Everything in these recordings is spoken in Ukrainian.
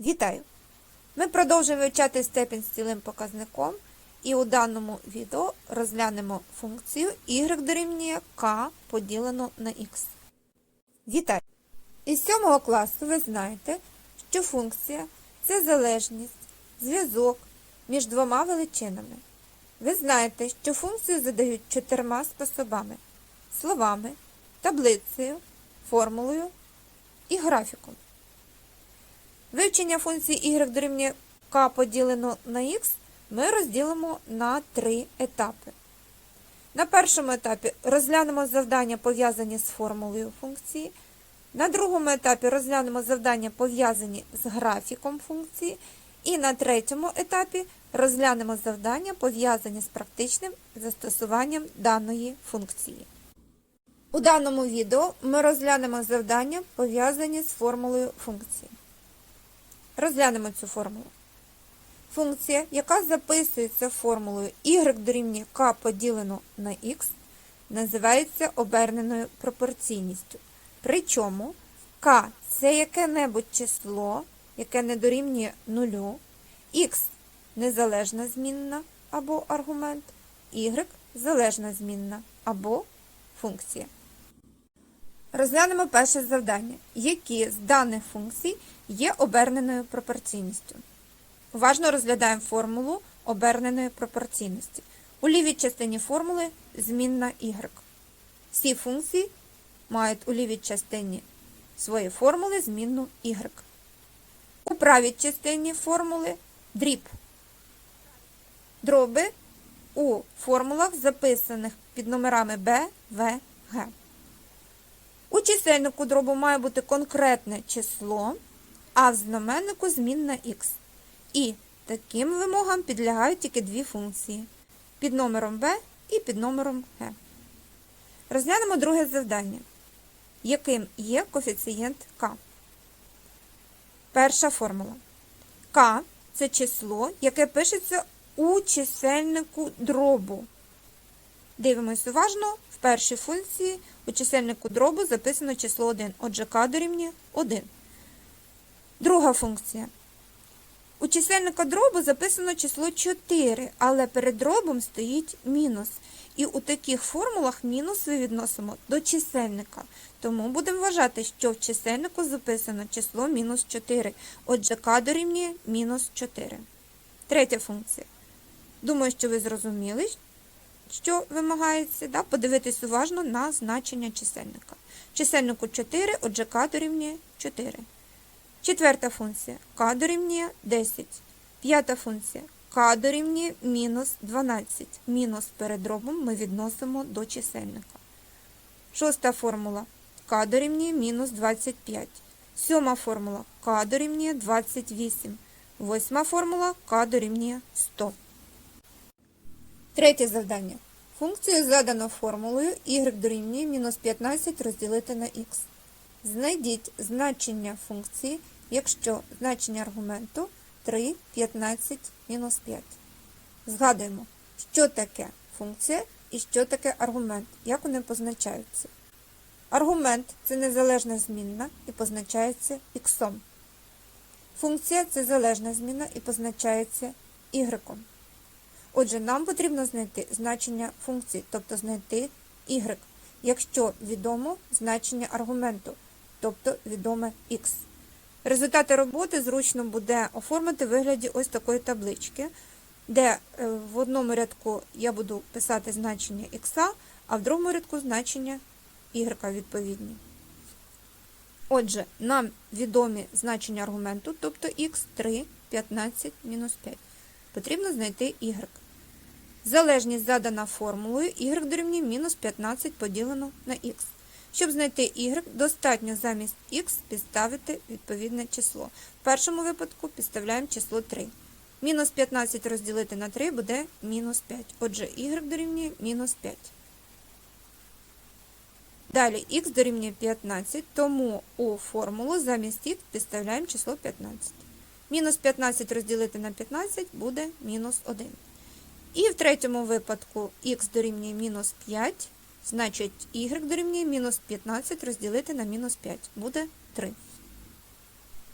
Вітаю! Ми продовжуємо вивчати степінь з цілим показником і у даному відео розглянемо функцію y дорівнює k поділено на x. Вітаю! Із 7 класу ви знаєте, що функція це залежність, зв'язок між двома величинами. Ви знаєте, що функцію задають чотирма способами словами, таблицею, формулою і графіком. Вивчення функції y дорівнює k поділено на x ми розділимо на три етапи. На першому етапі розглянемо завдання, пов'язані з формулою функції. На другому етапі розглянемо завдання, пов'язані з графіком функції. І на третьому етапі розглянемо завдання, пов'язані з практичним застосуванням даної функції. У даному відео ми розглянемо завдання, пов'язані з формулою функції. Розглянемо цю формулу. Функція, яка записується формулою y дорівнює k поділено на x, називається оберненою пропорційністю. Причому k це яке-небудь число, яке не дорівнює нулю, x незалежна змінна або аргумент, y залежна змінна або функція. Розглянемо перше завдання, які з даних функцій є оберненою пропорційністю. Уважно розглядаємо формулу оберненої пропорційності. У лівій частині формули змінна y. Всі функції мають у лівій частині своєї формули змінну y. У правій частині формули дріб. Дроби у формулах, записаних під номерами b, v, g. У чисельнику дробу має бути конкретне число, а в знаменнику змінна х. І таким вимогам підлягають тільки дві функції під номером b і під номером g. Розглянемо друге завдання, яким є коефіцієнт k. Перша формула. k це число, яке пишеться у чисельнику дробу. Дивимось уважно, в першій функції у чисельнику дробу записано число 1, отже k дорівнює 1. Друга функція. У чисельника дробу записано число 4, але перед дробом стоїть мінус. І у таких формулах мінус ми відносимо до чисельника. Тому будемо вважати, що в чисельнику записано число мінус 4. Отже, k дорівнює мінус 4. Третя функція. Думаю, що ви зрозуміли, що вимагається. Да? Подивитись уважно на значення чисельника. Чисельнику 4, отже, k дорівнює 4. Четверта функція k дорівнює 10. П'ята функція k дорівнює мінус 12. Мінус перед дробом ми відносимо до чисельника. Шоста формула k дорівнює мінус 25. Сьома формула k дорівнює 28. Восьма формула k дорівнює 100. Третє завдання. Функцію задано формулою y дорівнює мінус 15 розділити на х. Знайдіть значення функції, якщо значення аргументу 3, 15, мінус 5. Згадуємо, що таке функція і що таке аргумент, як вони позначаються. Аргумент це незалежна змінна і позначається х. Функція це залежна змінна і позначається y. Отже, нам потрібно знайти значення функції, тобто знайти y, якщо відомо значення аргументу, тобто відоме x. Результати роботи зручно буде оформити в вигляді ось такої таблички, де е, в одному рядку я буду писати значення x, а в другому рядку значення y відповідні. Отже, нам відомі значення аргументу, тобто x 3, 15, мінус 5. Потрібно знайти y. Залежність задана формулою y дорівнює мінус 15 поділено на х. Щоб знайти y, достатньо замість х підставити відповідне число. В першому випадку підставляємо число 3. Мінус 15 розділити на 3 буде мінус 5. Отже, y дорівнює мінус 5. Далі х дорівнює 15, тому у формулу замість х підставляємо число 15. Мінус 15 розділити на 15 буде мінус 1. І в третьому випадку х дорівнює мінус 5, значить y дорівнює мінус 15 розділити на мінус 5, буде 3.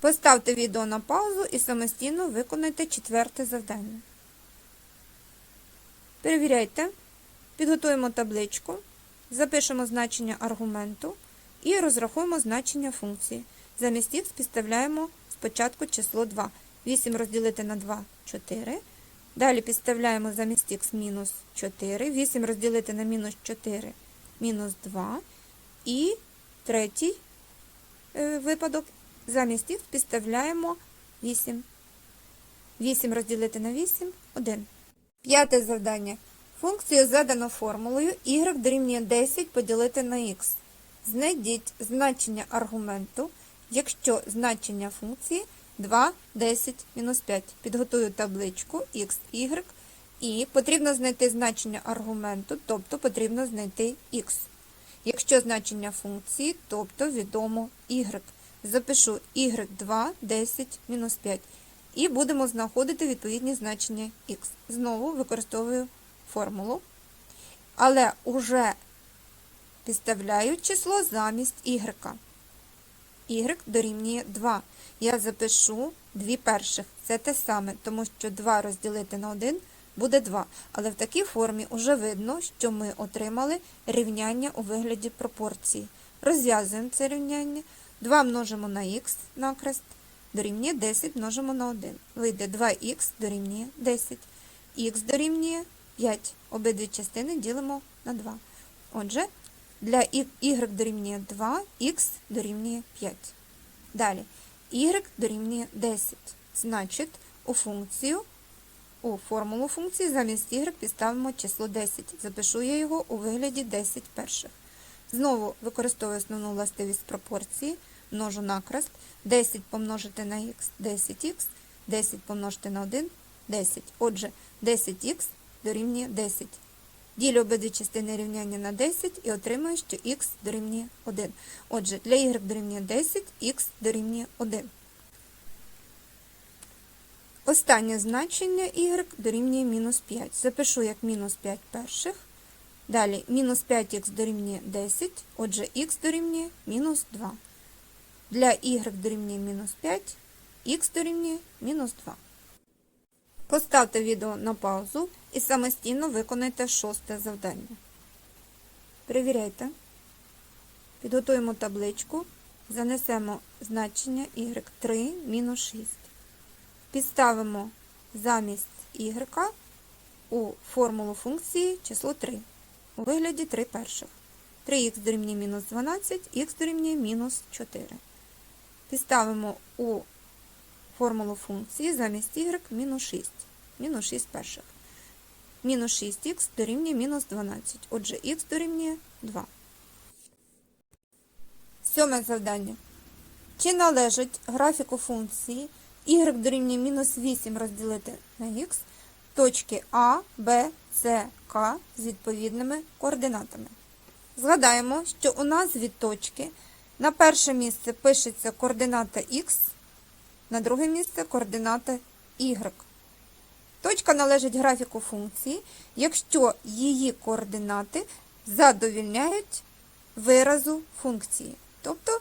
Поставте відео на паузу і самостійно виконайте четверте завдання. Перевіряйте. Підготуємо табличку, запишемо значення аргументу і розрахуємо значення функції. Замість х підставляємо спочатку число 2. 8 розділити на 2 4. Далі підставляємо замість х мінус 4. 8 розділити на мінус 4 мінус 2. І третій е, випадок замість х підставляємо 8. 8 розділити на 8 1. П'яте завдання. Функцію задано формулою y дорівнює 10 поділити на х. Знайдіть значення аргументу, якщо значення функції 2, 10, мінус 5. Підготую табличку x, y і потрібно знайти значення аргументу, тобто потрібно знайти x. Якщо значення функції, тобто відомо y. Запишу y2, 10, мінус 5. І будемо знаходити відповідні значення x. Знову використовую формулу, але уже підставляю число замість y. y дорівнює 2. Я запишу дві перших. Це те саме, тому що 2 розділити на 1 буде 2. Але в такій формі вже видно, що ми отримали рівняння у вигляді пропорції. Розв'язуємо це рівняння. 2 множимо на х накрест, дорівнює 10 множимо на 1. Вийде 2х дорівнює 10. х дорівнює 5. Обидві частини ділимо на 2. Отже, для y дорівнює 2, х дорівнює 5. Далі, y дорівнює 10. Значить, у функцію, у формулу функції замість y підставимо число 10. Запишу я його у вигляді 10 перших. Знову використовую основну властивість пропорції, множу накрест. 10 помножити на х 10х, 10 помножити на 1 10. Отже, 10х дорівнює 10. Ділю обидві частини рівняння на 10 і отримую, що х дорівнює 1. Отже, для y дорівнює 10, х дорівнює 1. Останнє значення y дорівнює мінус 5. Запишу як мінус 5 перших. Далі мінус 5х дорівнює 10, отже х дорівнює мінус 2. Для y дорівнює мінус 5, х дорівнює мінус 2. Поставте відео на паузу і самостійно виконайте шосте завдання. Перевіряйте. Підготуємо табличку, занесемо значення y3 мінус 6. Підставимо замість y у формулу функції число 3 у вигляді 3 перших. 3х дорівнює мінус 12, х дорівнює мінус 4. Підставимо у формулу функції замість y мінус 6. Мінус 6 перших. Мінус 6х дорівнює мінус 12. Отже, х дорівнює 2. Сьоме завдання. Чи належить графіку функції y дорівнює мінус 8 розділити на х точки А, Б, С, К з відповідними координатами? Згадаємо, що у назві точки на перше місце пишеться координата х, на друге місце координата y. Точка належить графіку функції, якщо її координати задовільняють виразу функції. Тобто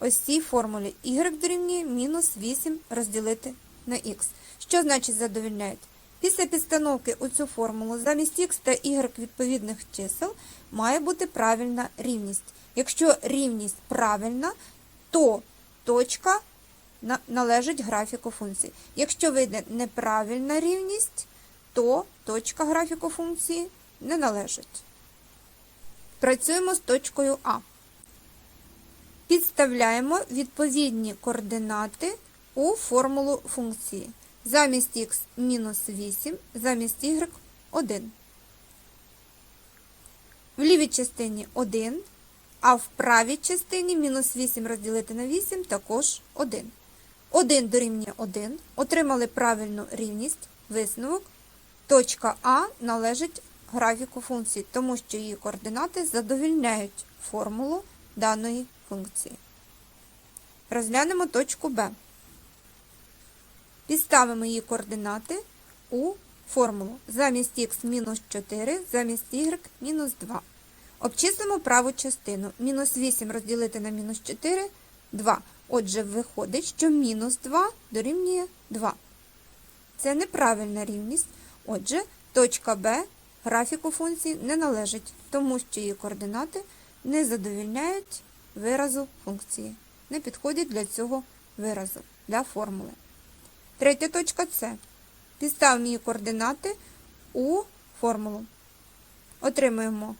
ось цій формулі y дорівнює мінус 8 розділити на х. Що значить задовільняють? Після підстановки у цю формулу замість х та y відповідних чисел має бути правильна рівність. Якщо рівність правильна, то точка належить графіку функції. Якщо вийде неправильна рівність, то точка графіку функції не належить. Працюємо з точкою А. Підставляємо відповідні координати у формулу функції. Замість х мінус 8, замість y 1. В лівій частині 1, а в правій частині мінус 8 розділити на 8 також 1. 1 дорівнює 1. Отримали правильну рівність, висновок. Точка А належить графіку функції, тому що її координати задовільняють формулу даної функції. Розглянемо точку Б. Підставимо її координати у формулу. Замість х мінус 4, замість y мінус 2. Обчислимо праву частину. Мінус 8 розділити на мінус 4 2. Отже, виходить, що мінус 2 дорівнює 2. Це неправильна рівність. Отже, точка Б графіку функції не належить, тому що її координати не задовільняють виразу функції, не підходять для цього виразу, для формули. Третя точка С. Підставимо її координати у формулу. Отримуємо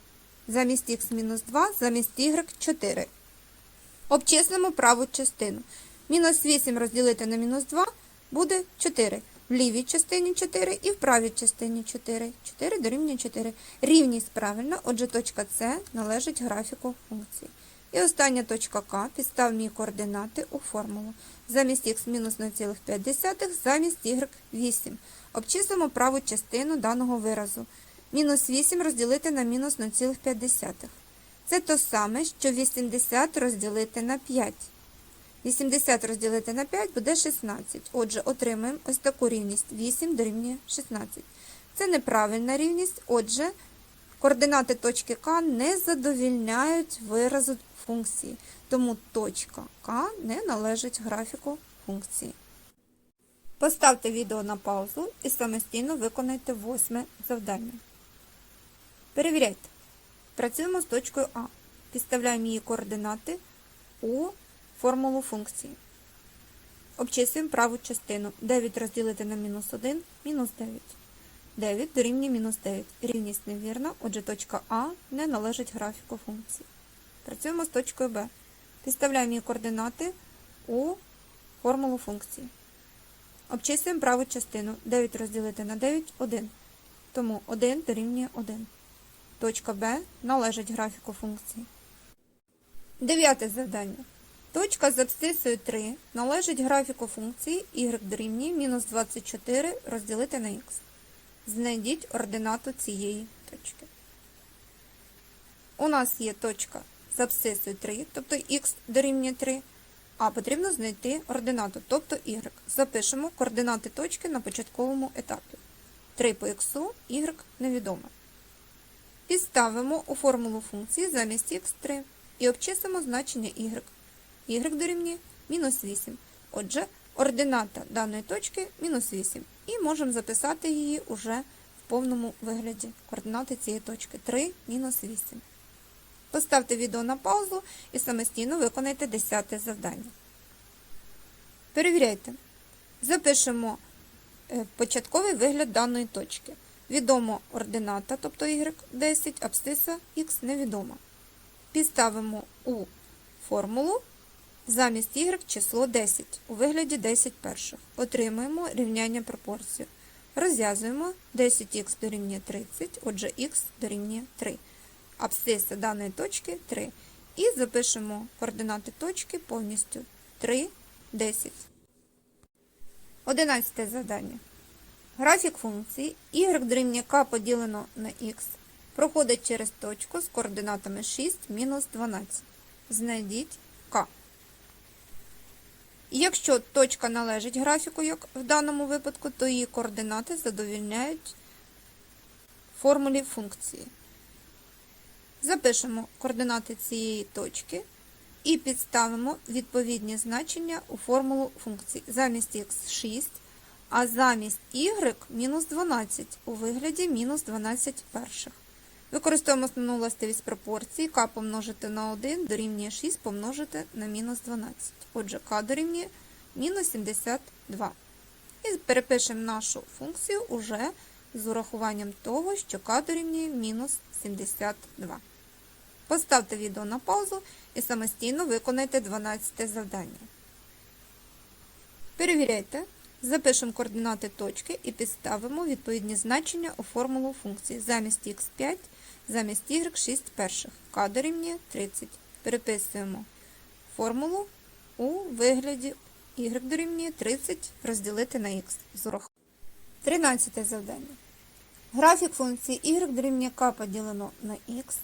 замість х-2, замість y 4. Обчислимо праву частину. Мінус 8 розділити на мінус 2 буде 4. В лівій частині 4 і в правій частині 4. 4 дорівнює 4. Рівність правильна, отже, точка С належить графіку функції. І остання точка К. Підставимо її координати у формулу. Замість х мінус 0,5, замість y 8. Обчислимо праву частину даного виразу. Мінус 8 розділити на мінус 0,5. Це то саме, що 80 розділити на 5. 80 розділити на 5 буде 16. Отже, отримаємо ось таку рівність 8 дорівнює 16. Це неправильна рівність, отже, координати точки К не задовільняють виразу функції, тому точка К не належить графіку функції. Поставте відео на паузу і самостійно виконайте восьме завдання. Перевіряйте. Працюємо з точкою А. Підставляємо її координати у формулу функції. Обчислюємо праву частину. 9 розділити на мінус 1 мінус 9. 9 дорівнює мінус 9. Рівність невірна, отже точка А не належить графіку функції. Працюємо з точкою Б. Підставляємо її координати у формулу функції. Обчислюємо праву частину. 9 розділити на 9 1. Тому 1 дорівнює 1. Точка Б належить графіку функції. Дев'яте завдання. Точка з абсцисою 3 належить графіку функції y дорівнює мінус 24 розділити на х. Знайдіть ординату цієї точки. У нас є точка з абсцисою 3, тобто х дорівнює 3, а потрібно знайти ординату, тобто y. Запишемо координати точки на початковому етапі. 3 по х, y невідоме. Підставимо у формулу функції замість х3 і обчислимо значення y. y дорівнює мінус 8. Отже, ордината даної точки мінус 8. І можемо записати її уже в повному вигляді. Координати цієї точки 3 мінус 8. Поставте відео на паузу і самостійно виконайте 10 завдання. Перевіряйте. Запишемо е, початковий вигляд даної точки. Відомо ордината, тобто y 10, абсциса х невідома. Підставимо у формулу замість y число 10 у вигляді 10 перших. Отримуємо рівняння пропорцію. Розв'язуємо 10х дорівнює 30, отже х дорівнює 3. Абсциса даної точки 3. І запишемо координати точки повністю 3, 10. Одинадцяте завдання. Графік функції y дорівнює k поділено на x проходить через точку з координатами 6, мінус 12. Знайдіть k. Якщо точка належить графіку, як в даному випадку, то її координати задовільняють формулі функції. Запишемо координати цієї точки і підставимо відповідні значення у формулу функції. Замість х 6, а замість y мінус 12 у вигляді мінус 12 перших. Використовуємо основну властивість пропорції k помножити на 1 дорівнює 6 помножити на мінус 12. Отже, k дорівнює мінус 72. І перепишемо нашу функцію уже з урахуванням того, що k дорівнює мінус 72. Поставте відео на паузу і самостійно виконайте 12 завдання. Перевіряйте. Запишемо координати точки і підставимо відповідні значення у формулу функції. Замість х5, замість y 6 перших. k дорівнює 30. Переписуємо формулу у вигляді y дорівнює 30 розділити на х. з урахуванням. 13 завдання. Графік функції y дорівнює k поділено на х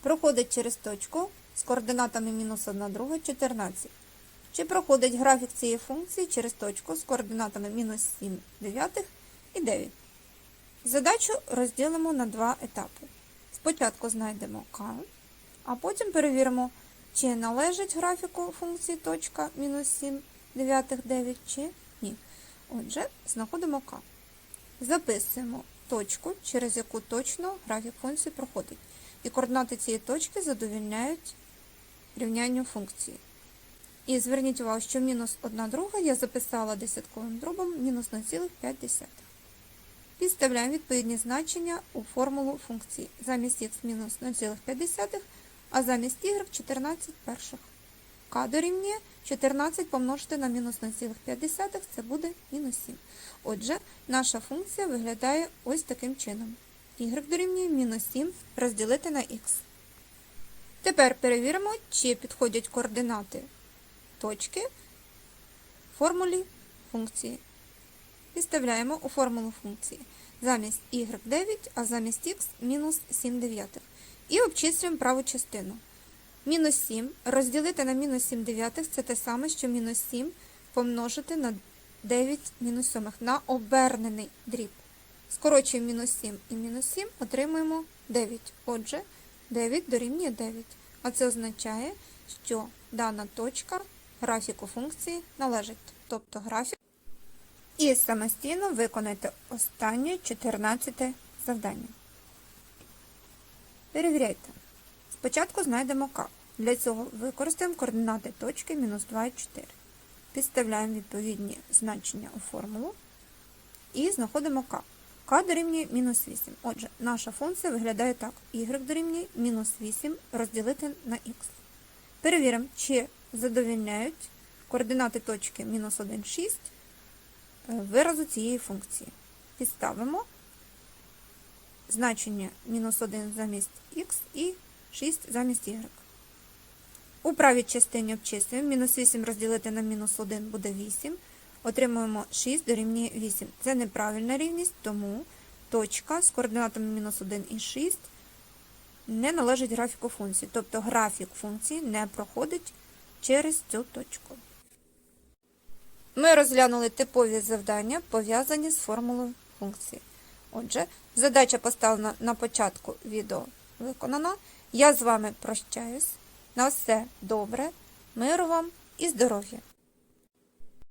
проходить через точку з координатами мінус 1 друга 14. Чи проходить графік цієї функції через точку з координатами мінус 7 дев'ятих і 9. Задачу розділимо на два етапи. Спочатку знайдемо k, а потім перевіримо, чи належить графіку функції точка мінус 7 дев'ятих 9, чи ні. Отже, знаходимо К. Записуємо точку, через яку точно графік функції проходить. І координати цієї точки задовільняють рівнянню функції. І зверніть увагу, що мінус 1 друга я записала десятковим дробом мінус 0,5. Підставляємо відповідні значення у формулу функції. Замість х мінус 0,5, а замість y 14 перших. К дорівнює 14 помножити на мінус 0,5, це буде мінус 7. Отже, наша функція виглядає ось таким чином. y дорівнює мінус 7 розділити на х. Тепер перевіримо, чи підходять координати точки в формулі функції. Підставляємо у формулу функції замість y9, а замість х мінус 7 дев'ятих. І обчислюємо праву частину. Мінус 7 розділити на мінус 7 дев'ятих це те саме, що мінус 7 помножити на 9 мінус 7 на обернений дріб. Скорочуємо мінус 7 і мінус 7, отримуємо 9. Отже, 9 дорівнює 9. А це означає, що дана точка графіку функції належить. Тобто графік. І самостійно виконайте останнє 14 завдання. Перевіряйте. Спочатку знайдемо К. Для цього використаємо координати точки мінус 2 і 4. Підставляємо відповідні значення у формулу і знаходимо К. К дорівнює мінус 8. Отже, наша функція виглядає так. Y дорівнює мінус 8 розділити на х. Перевіримо, чи задовільняють координати точки мінус 1, 6 виразу цієї функції. Підставимо значення мінус 1 замість х і 6 замість y. У правій частині обчислюємо. Мінус 8 розділити на мінус 1 буде 8. Отримуємо 6 дорівнює 8. Це неправильна рівність, тому точка з координатами мінус 1 і 6 не належить графіку функції. Тобто графік функції не проходить через цю точку. Ми розглянули типові завдання, пов'язані з формулою функції. Отже, задача поставлена на початку відео виконана. Я з вами прощаюсь. На все добре, миру вам і здоров'я!